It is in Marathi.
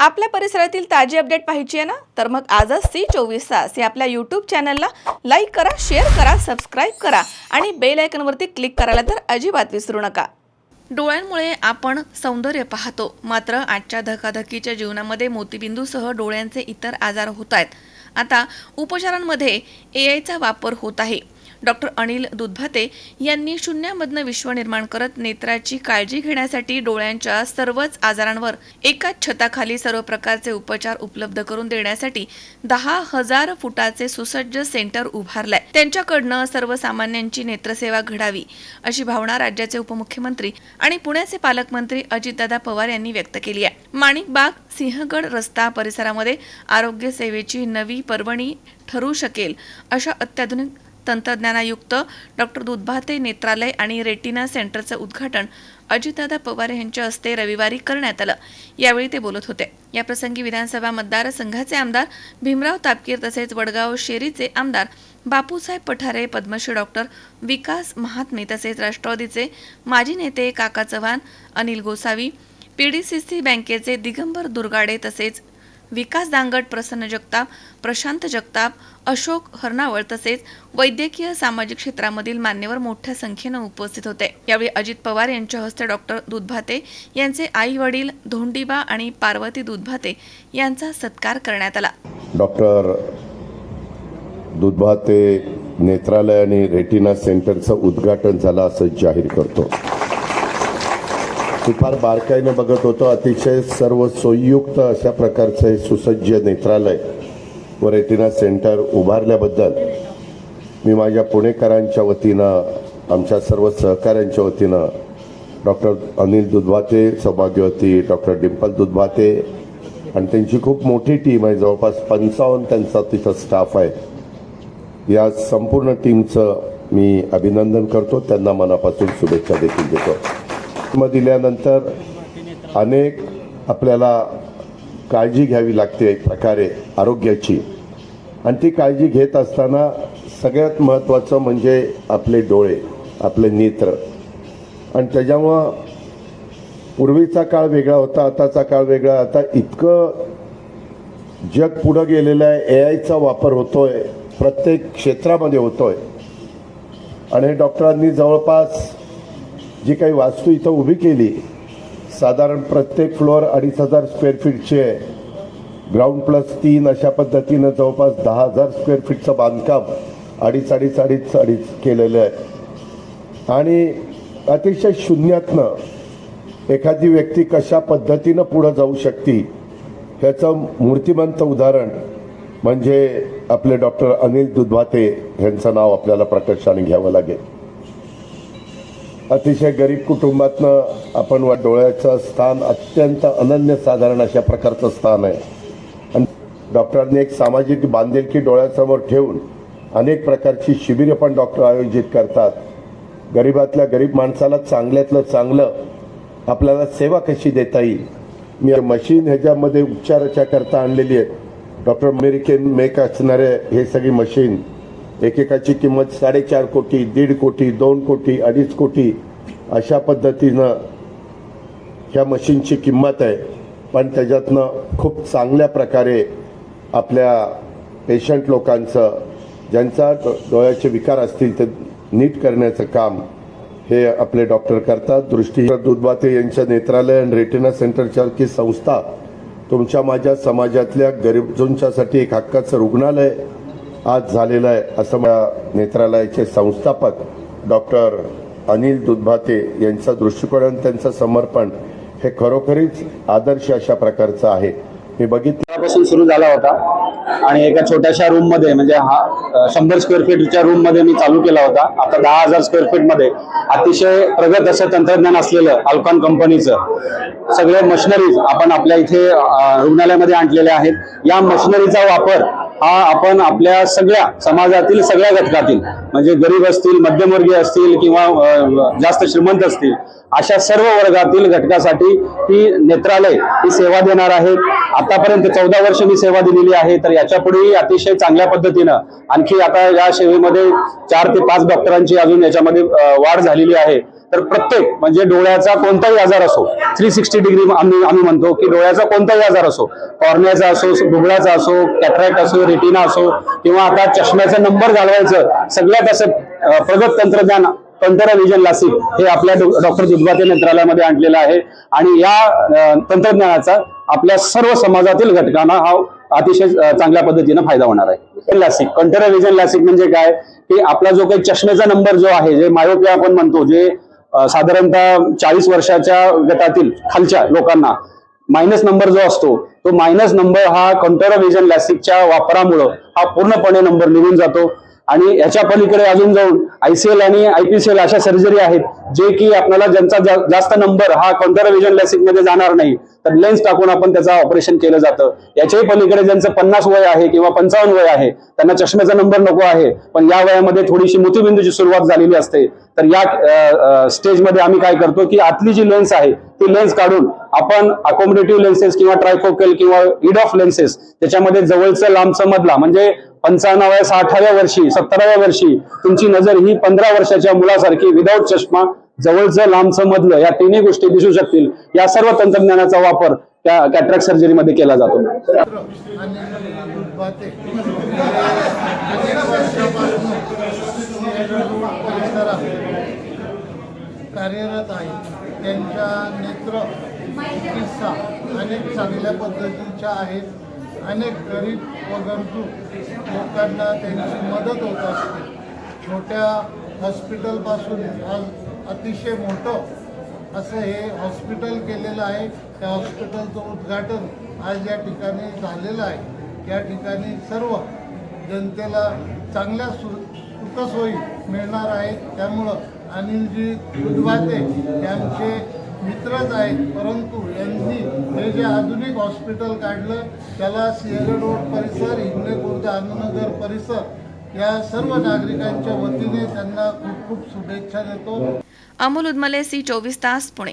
आपल्या परिसरातील ताजी अपडेट पाहिजे आहे ना? तर मग आजच सी चोवीस तास या आपल्या यूट्यूब चॅनलला लाईक करा शेअर करा सबस्क्राईब करा आणि बेल आयकनवरती क्लिक करायला तर अजिबात विसरू नका. डोळ्यांमुळे आपण सौंदर्य पाहतो. मात्र आजच्या धकाधकीच्या जीवनामध्ये मोतीबिंदूसह डोळ्यांचे इतर आजार होत आहेत. आता उपचारांमध्ये ए आयचा वापर होत आहे. डॉक्टर अनिल दुधभाते यांनी शून्यामधनं विश्व निर्माण करत नेत्राची काळजी घेण्यासाठी डोळ्यांच्या सर्वच आजारांवर एकाच छताखाली सर्व प्रकारचे उपचार उपलब्ध करून देण्यासाठी दहा हजार फुटाचे सुसज्ज सेंटर उभारलंय. त्यांच्याकडनं सर्वसामान्यांची नेत्रसेवा घडावी अशी भावना राज्याचे उपमुख्यमंत्री आणि पुण्याचे पालकमंत्री अजितदादा पवार यांनी व्यक्त केली आहे. माणिकबाग सिंहगड रस्ता परिसरामध्ये आरोग्य सेवेची नवी पर्वणी ठरू शकेल अशा अत्याधुनिक तंत्रज्ञानायुक्त डॉक्टर दुधभाते नेत्रालय आणि रेटिना सेंटरचं उद्घाटन अजितदादा पवार यांच्या हस्ते रविवारी करण्यात आलं. यावेळी ते बोलत होते. याप्रसंगी विधानसभा मतदारसंघाचे आमदार भीमराव तापकीर तसेच वडगाव शेरीचे आमदार बापूसाहेब पठारे पद्मश्री डॉक्टर विकास महात्मे तसेच राष्ट्रवादीचे माजी नेते काका चव्हाण अनिल गोसावी पीडीसीसी बँकेचे दिगंबर दुर्गाडे तसेच विकास दांगट प्रसन्न जगताप प्रशांत जगताप अशोक हरनावळ तसेच वैद्यकीय सामाजिक क्षेत्रामधील मान्यवर मोठ्या संख्येनं उपस्थित होते. यावेळी अजित पवार यांच्या हस्ते डॉक्टर दुधभाते यांचे आई वडील धोंडीबा आणि पार्वती दुधभाते यांचा सत्कार करण्यात आला. डॉक्टर दुधभाते नेत्रालय आणि रेटिना सेंटरचं उद्घाटन झालं असं जाहीर करतो. मी फार बारकाईनं बघत होतो. अतिशय सर्व सोययुक्त अशा प्रकारचं हे सुसज्ज नेत्रालय व रेटिना सेंटर उभारल्याबद्दल मी माझ्या पुणेकरांच्या वतीनं आमच्या सर्व सहकाऱ्यांच्या वतीनं डॉक्टर अनिल दुधभाते सौभाग्यवती डॉक्टर डिंपल दुधभाते आणि त्यांची खूप मोठी टीम आहे. जवळपास पंचावन्न त्यांचा तिथं स्टाफ आहे. या संपूर्ण टीमचं मी अभिनंदन करतो. त्यांना मनापासून शुभेच्छा देखील देतो. मग दिल्यानंतर अनेक आपल्याला काळजी घ्यावी लागते एक प्रकारे आरोग्याची. आणि ती काळजी घेत असताना सगळ्यात महत्त्वाचं म्हणजे आपले डोळे आपले नेत्र. आणि त्याच्यामुळं पूर्वीचा काळ वेगळा होता आताचा काळ वेगळा. आता इतकं जग पुढं गेलेलं आहे ए आयचा वापर होतो आहे प्रत्येक क्षेत्रामध्ये होतो आहे आणि डॉक्टरांनी जवळपास जी काही वास्तू इथं उभी केली साधारण प्रत्येक फ्लोअर अडीच हजार स्क्वेअर फीटचे आहे. ग्राउंड प्लस तीन अशा पद्धतीनं जवळपास दहा हजार स्क्वेअर फीटचं बांधकाम अडीच अडीच अडीच अडीच केलेलं आहे. आणि अतिशय शून्यातनं एखादी व्यक्ती कशा पद्धतीनं पुढं जाऊ शकते ह्याचं मूर्तिमंत उदाहरण म्हणजे आपले डॉक्टर अनिल दुधभाते यांचं नाव आपल्याला प्रकर्षाने घ्यावं लागेल. अतिशय गरीब कुटुंबातनं आपण वा डोळ्याचं स्थान अत्यंत अनन्यसाधारण अशा प्रकारचं स्थान आहे. आणि डॉक्टरांनी एक सामाजिक बांधिलकी डोळ्यासमोर ठेवून अनेक प्रकारची शिबिरे पण डॉक्टर आयोजित करतात. गरिबातल्या गरीब माणसाला चांगल्यातलं चांगलं आपल्याला सेवा कशी देता येईल? मी मशीन ह्याच्यामध्ये उपचाराच्या करता आणलेली आहे डॉक्टर अमेरिकन मेक असणारे हे सगळी मशीन एकेकाची किंमत साडेचार कोटी दीड कोटी दोन कोटी अडीच कोटी अशा पद्धतीनं ह्या मशीनची किंमत आहे. पण त्याच्यातनं खूप चांगल्या प्रकारे आपल्या पेशंट लोकांचं ज्यांचा डोळ्याचे विकार असतील ते नीट करण्याचं काम हे आपले डॉक्टर करतात. दृष्टी दुधबाते यांच्या नेत्रालय आणि रेटिना सेंटरसारखी संस्था तुमच्या माझ्या समाजातल्या गरीबजूंच्यासाठी एक हक्काचं रुग्णालय आज झालेलं आहे असं मला नेत्रालयाचे संस्थापक डॉक्टर अनिल दुधभाते यांचा दृष्टिकोन आणि त्यांचं समर्पण हे खरोखरीच आदर्श अशा प्रकारचं आहे. मी बघितल्यापासून सुरू झाला होता आणि एका छोट्याशा रूममध्ये म्हणजे हा शंभर स्क्वेअर फीटच्या रूममध्ये मी चालू केला होता. आता दहा हजार स्क्वेअर फीटमध्ये. अतिशय प्रगत असं तंत्रज्ञान असलेलं अल्कॉन कंपनीचं सगळे मशिनरीज आपण आपल्या इथे रुग्णालयामध्ये आणलेल्या आहेत. या मशिनरीचा वापर हा आपण आपल्या सगळ्या समाजातील सगळ्या घटकातील म्हणजे गरीब असतील मध्यमवर्गीय असतील किंवा जास्त श्रीमंत असतील अशा सर्व वर्गातील घटकासाठी ही नेत्रालय ही सेवा देणार आहे. आतापर्यंत चौदा वर्ष मी सेवा दिलेली आहे तर याच्या पुढेही अतिशय चांगल्या पद्धतीनं आणखी आता या सेवेमध्ये चार ते पाच डॉक्टरांची अजून याच्यामध्ये वाढ झालेली आहे. तर प्रत्येक म्हणजे डोळ्याचा कोणताही आजार असो थ्री सिक्स्टी डिग्री आम्ही आम्ही म्हणतो की डोळ्याचा कोणताही आजार असो कॉर्नियाचा असो डोळ्याचा असो कॅटरॅक्ट असो रेटिना असो किंवा आता चष्म्याचा नंबर घालवायचं सगळ्यात असं प्रगत तंत्रज्ञान कंटरा विजन लासिक हे आपल्या डॉक्टर दुधबाते मंत्रालयामध्ये आणलेलं आहे. आणि या तंत्रज्ञानाचा आपल्या सर्व समाजातील घटकांना हा अतिशय चांगल्या पद्धतीनं फायदा होणार आहे. लासिक कंटरा विजन लासिक म्हणजे काय? की आपला जो काही चष्मेचा नंबर जो आहे जे मायोपिया आपण म्हणतो जे साधारणतः चाळीस वर्षाच्या गटातील खालच्या लोकांना मायनस नंबर जो असतो तो मायनस नंबर हा कंटरा लॅसिकच्या वापरामुळं हा पूर्णपणे नंबर निघून जातो. आणि याच्या पलीकडे अजून जाऊन आयसीएल आणि आयपीसीएल अशा सर्जरी आहेत जे की आपल्याला ज्यांचा जास्त नंबर हा कंटरा लॅसिकमध्ये लॅसिकमध्ये जाणार नाही तर लेन्स टाकून आपण त्याचं ऑपरेशन केलं जातं. याच्याही पलीकडे ज्यांचं पन्नास वय आहे किंवा पंचावन्न वय आहे त्यांना चष्म्याचा नंबर नको आहे पण या वयामध्ये थोडीशी मोतीबिंदूची सुरुवात झालेली असते. तर या स्टेजमध्ये आम्ही काय करतो की आतली जी लेन्स आहे ती लेन्स काढून आपण अकोमोडेटिव्ह लेन्सेस किंवा ट्रायफोकल किंवा इड ऑफ लेन्सेस त्याच्यामध्ये जवळचं लांबचं मधला म्हणजे पंचावन्नाव्या साठाव्या वर्षी सत्तराव्या वर्षी तुमची नजर ही पंधरा वर्षाच्या मुलासारखी विदाऊट चष्मा जवळचं लांबचं मधलं या तिन्ही गोष्टी दिसू शकतील. या सर्व तंत्रज्ञानाचा वापर त्या कॅट्रॅक्ट सर्जरीमध्ये केला जातो. कार्यरत आहे. त्यांच्या नेत्र चिकित्सा अनेक चांगल्या पद्धतीच्या आहेत. अनेक गरीब व गरजू लोकांना त्यांची मदत होत असते. छोट्या हॉस्पिटलपासून आज अतिशय मोठं असं हे हॉस्पिटल केलेलं आहे. त्या हॉस्पिटलचं उद्घाटन आज या ठिकाणी झालेलं आहे. या ठिकाणी सर्व जनतेला चांगल्या सु सुखसोयी मिळणार आहेत. त्यामुळं अनिलजी दुधवाते यांचे मित्रच आहेत. परंतु यांनी हे जे आधुनिक हॉस्पिटल काढलं त्याला सिंहगड रोड परिसर हिंगणे खुर्द आनंदनगर परिसर या सर्व नागरिकांच्या वतीने त्यांना खूप खूप शुभेच्छा देतो. अमोल उदमले सी चोवीस तास पुणे.